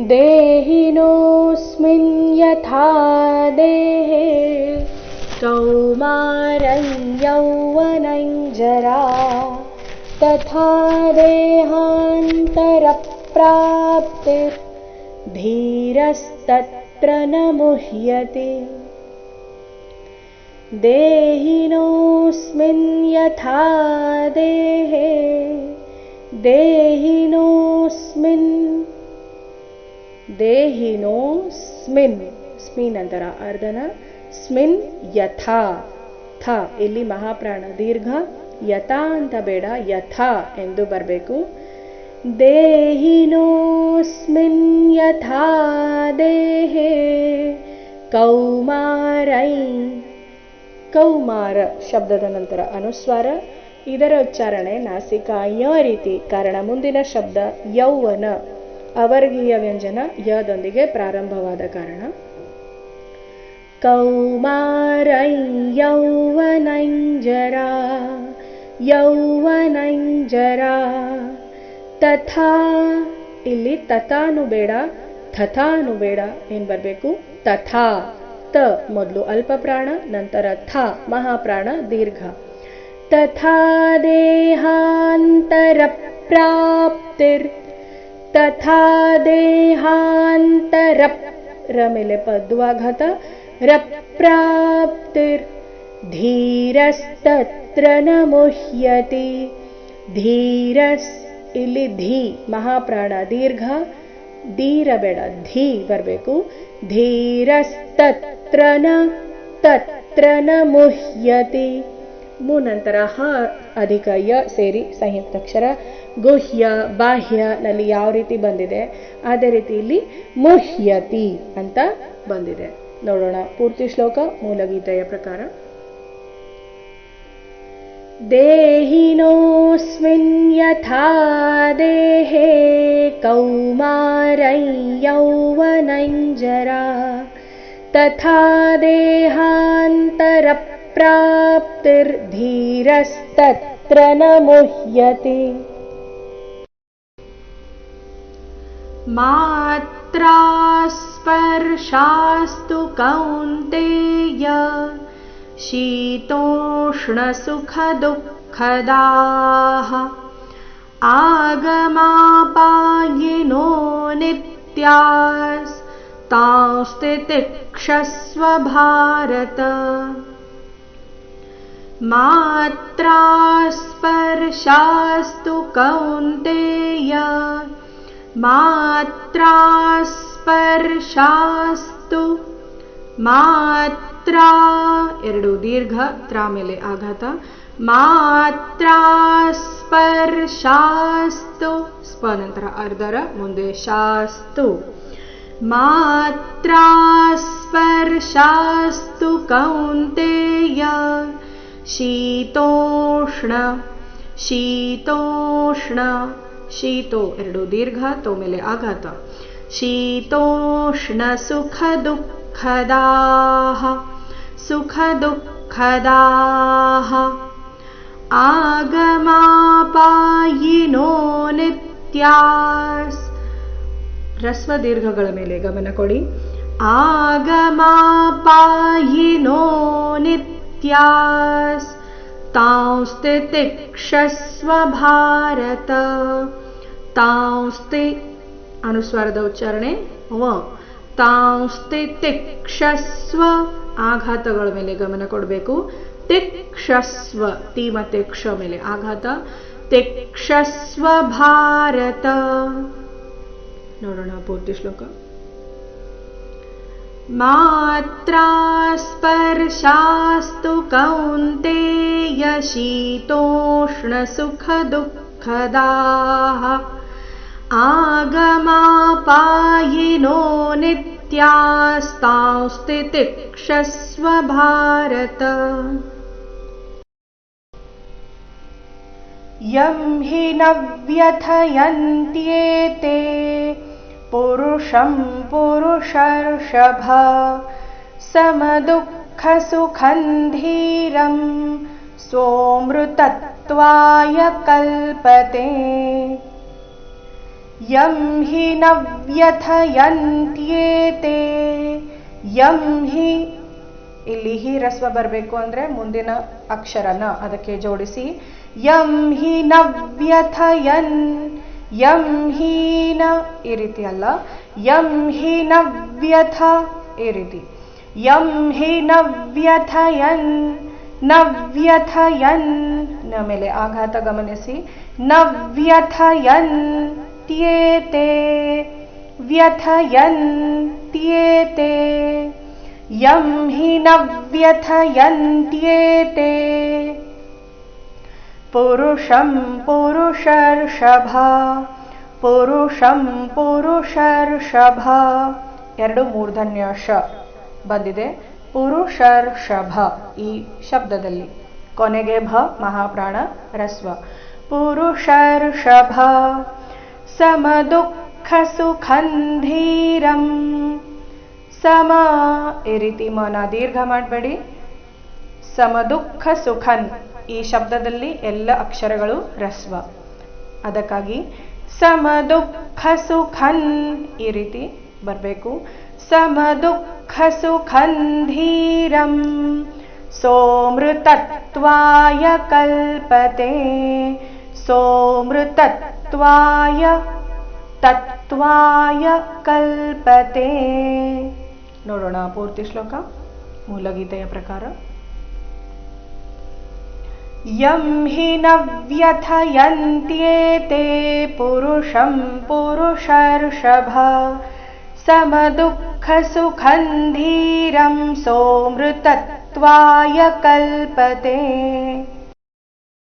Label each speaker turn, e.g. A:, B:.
A: देहिनोऽस्मिन् यथा देहे कौमारं यौवनं जरा तथा देहान्तरप्राप्तिर्धीरस्तत्र न मुह्यते। देहिनोऽस्मिन् यथा देहे ದೇಹಿನೋಸ್ಮಿನ್ ಸ್ಮಿನ್. ಅಂತರ ಅರ್ಧನ. ಸ್ಮಿನ್ ಯಥಾ. ಥ. ಇಲ್ಲಿ ಮಹಾಪ್ರಾಣ. ದೀರ್ಘ. ಯಥಾ ಅಂತ ಬೇಡ. ಯಥಾ ಎಂದು ಬರಬೇಕು. ದೇಹಿನೋಸ್ಮಿನ್ ಯಥಾ ದೇಹೇ. ಕೌಮಾರೈ. ಕೌಮಾರ ಶಬ್ದದ ನಂತರ ಅನುಸ್ವಾರ. ಇದರ ಉಚ್ಚಾರಣೆ ನಾಸಿಕ ಯ ರೀತಿ. ಕಾರಣ ಮುಂದಿನ ಶಬ್ದ ಯೌವನ. ಅವರ್ಗೀಯ ವ್ಯಂಜನ ಯದೊಂದಿಗೆ ಪ್ರಾರಂಭವಾದ ಕಾರಣ. ಕೌಮಾರೈ ಯೌವನಂಜರ ಯೌವನಂಜರ ತಥಾ, ಇಲ್ಲಿ ತಥಾನು ಬೇಡ ಥಥಾನು ಬೇಡ ಏನ್ ಬರಬೇಕು? ತಥಾ, ತ ಮೊದಲು ಅಲ್ಪ ಪ್ರಾಣ, ನಂತರ ಥ ಮಹಾಪ್ರಾಣ, ದೀರ್ಘ. ತಥಾ ದೇಹಾಂತರ ಪ್ರಾಪ್ತಿರ್ ತಥಾ ದೇಹಾಂತರ ರ ಮೇಲೆ ಪದ್ವಾಘಾತ ರಪ್ರಾಪ್ತಿರ್ ಧೀರಸ್ತತ್ರ ನ ಮುಹ್ಯತಿ ಧೀರಸ್ ಇಲ್ಲಿ ಧೀ ಮಹಾಪ್ರಾಣ ದೀರ್ಘ ಧೀರ ಬೇಡ ಧೀ ಬರಬೇಕು ಧೀರಸ್ತತ್ರ ನ ತತ್ರ ನ ಮುಹ್ಯತಿ ಮು ನಂತರ ಹ ಅಧಿಕ ಯ ಸೇರಿ ಸಂಯುಕ್ತಾಕ್ಷರ ಗುಹ್ಯ, ಬಾಹ್ಯ ನಲ್ಲಿ ಯಾವ ರೀತಿ ಬಂದಿದೆ? ಅದೇ ರೀತಿ ಇಲ್ಲಿ ಮುಹ್ಯತಿ ಅಂತ ಬಂದಿದೆ. ನೋಡೋಣ ಪೂರ್ತಿ ಶ್ಲೋಕ ಮೂಲಗೀತೆಯ ಪ್ರಕಾರ. ದೇಹಿನೋಸ್ಮಿನ್ ಯಥಾ ದೇಹೇ ಕೌಮಾರೈಯೌವನಂಜರ ತಥಾ ದೇಹಾಂತರ ಪ್ರಾಪ್ತಿರ್ಧೀರಸ್ತತ್ರ ನ मात्रास्पर्शास्तु कौन्तेय शीतोष्णसुखदुःखदाः आगमापायिनो नित्यास्तां स्तिक्षस्वभारत मात्रा स्पर्शास्तु कौन्तेय मात्रा ಸ್ಪರ್ಶಾಸ್ತು ಮಾತ್ರ ಎರಡು ದೀರ್ಘ ತ್ರ ಮೇಲೆ ಆಘಾತ ಮಾತ್ರ ಸ್ಪರ್ಶಾಸ್ತು ಸ್ಪ ನಂತರ ಅರ್ಧರ ಮುಂದೆ ಶಾಸ್ತು ಮಾತ್ರ ಸ್ಪರ್ಶಾಸ್ತು ಕೌಂತೆಯ ಶೀತೋಷ್ಣ ಶೀತೋಷ್ಣ ಶೀತೋ ಎರಡು ದೀರ್ಘ ತೋ ಮೇಲೆ ಆಘಾತ. ಶೀತೋಷ್ಣ ಸುಖ ದುಃಖದಾಹ ಸುಖ ದುಃಖದಾಹ ಆಗಮಾಪಾಯಿನೋ ನಿತ್ಯಾಸ್. ರಸ್ವ ದೀರ್ಘಗಳ ಮೇಲೆ ಗಮನ ಕೊಡಿ. ಆಗಮಾಪಾಯಿನೋ ನಿತ್ಯಾಸ್. ತಾಂಸ್ತಿ ತಿಕ್ಷಸ್ವ ಭಾರತ ತಾಂಸ್ತಿ ಅನುಸ್ವಾರದ ಉಚ್ಚಾರಣೆ ವ ತಾಂಸ್ತಿ ತಿಕ್ಷಸ್ವ ಆಘಾತಗಳ ಮೇಲೆ ಗಮನ ಕೊಡಬೇಕು ತಿಕ್ಷಸ್ವ ತಿ ಮತ್ತೆ ಕ್ಷ ಮೇಲೆ ಆಘಾತ ತಿಕ್ಷಸ್ವ ಭಾರತ ನೋಡೋಣ ಪೂರ್ತಿ ಶ್ಲೋಕ मात्रा स्पर्शास्तु कौन्तेय शीतोष्णसुखदुःखदाः आगमापायिनो नित्यास्तांस्ति तिक्षस्व भारत यं हि न व्यथयन्त्येते पुरुषं पुरुषर्षभ समदुःखसुखं धीरं सोऽमृतत्वाय कल्पते ಯಂ ಹಿ ನ ವ್ಯಥಯಂತ್ಯೇತೆ ಯಂ ಹಿ ಇಲ್ಲಿ ಹಿ ರಸ್ವ ಬರಬೇಕು ಅಂದ್ರೆ ಮುಂದಿನ ಅಕ್ಷರನ ಅದಕ್ಕೆ ಜೋಡಿಸಿ ಯಂ ಹಿ ನ ವ್ಯಥಯನ್ ಯಂ ಹೀನ ಈ ರೀತಿ ಅಲ್ಲ ಯಂ ಹಿ ನ ವ್ಯಥ ಈ ರೀತಿ ಯಂ ಹಿ ನ ವ್ಯಥಯನ್ ನವ್ಯಥಯನ್ನ ಮೇಲೆ ಆಘಾತ ಗಮನಿಸಿ ನವ್ಯಥಯನ್ ತ್ಯೇತೆ ವ್ಯಥಯನ್ ತ್ಯೇತೆ ಯಂ ಹಿ ನವ್ಯಥಯನ್ ನವ್ಯಥಯಂತ್ಯೇತೆ. ಪುರುಷಂ ಪುರುಷರ್ಷಭ ಪುರುಷಂ ಪುರುಷರ್ಷಭ. ಎರಡು ಮೂರ್ಧನ್ಯ ಶ ಬಂದಿದೆ. ಪುರುಷರ್ಷಭ ಈ ಶಬ್ದದಲ್ಲಿ. ಕೊನೆಗೆ ಭ, ಮಹಾಪ್ರಾಣ, ರಸ್ವ. ಪುರುಷರ್ಷಭ ಸಮದುಃಖ ಸುಖಂಧೀರಂ ಸಮ, ಈ ರೀತಿ ಮನ ದೀರ್ಘ ಮಾಡಬೇಡಿ. ಸಮದುಃಖ ಸುಖನ್ ಈ ಶಬ್ದದಲ್ಲಿ ಎಲ್ಲ ಅಕ್ಷರಗಳು ರಸ್ವ. ಅದಕ್ಕಾಗಿ ಸಮದುಃಖ ಸುಖನ್ ಈ ರೀತಿ ಬರಬೇಕು ಸಮದುಃಖ ಸುಖಂಧೀರಂ ಸೋಮೃತತ್ವಾಯ ಕಲ್ಪತೆ ಸೋಮೃತತ್ವಾಯ ತತ್ವಾಯ ಕಲ್ಪತೆ ನೋಡೋಣ ಪೂರ್ತಿ ಶ್ಲೋಕ ಮೂಲಗೀತೆಯ ಪ್ರಕಾರ ಯಂ ಹಿ ನ ವ್ಯಥಯಂತ್ಯೇತೆ ಪುರುಷಂ ಪುರುಷರ್ಷಭ समदुःखसुखं धीरं सोमृतत्वाय कल्पते।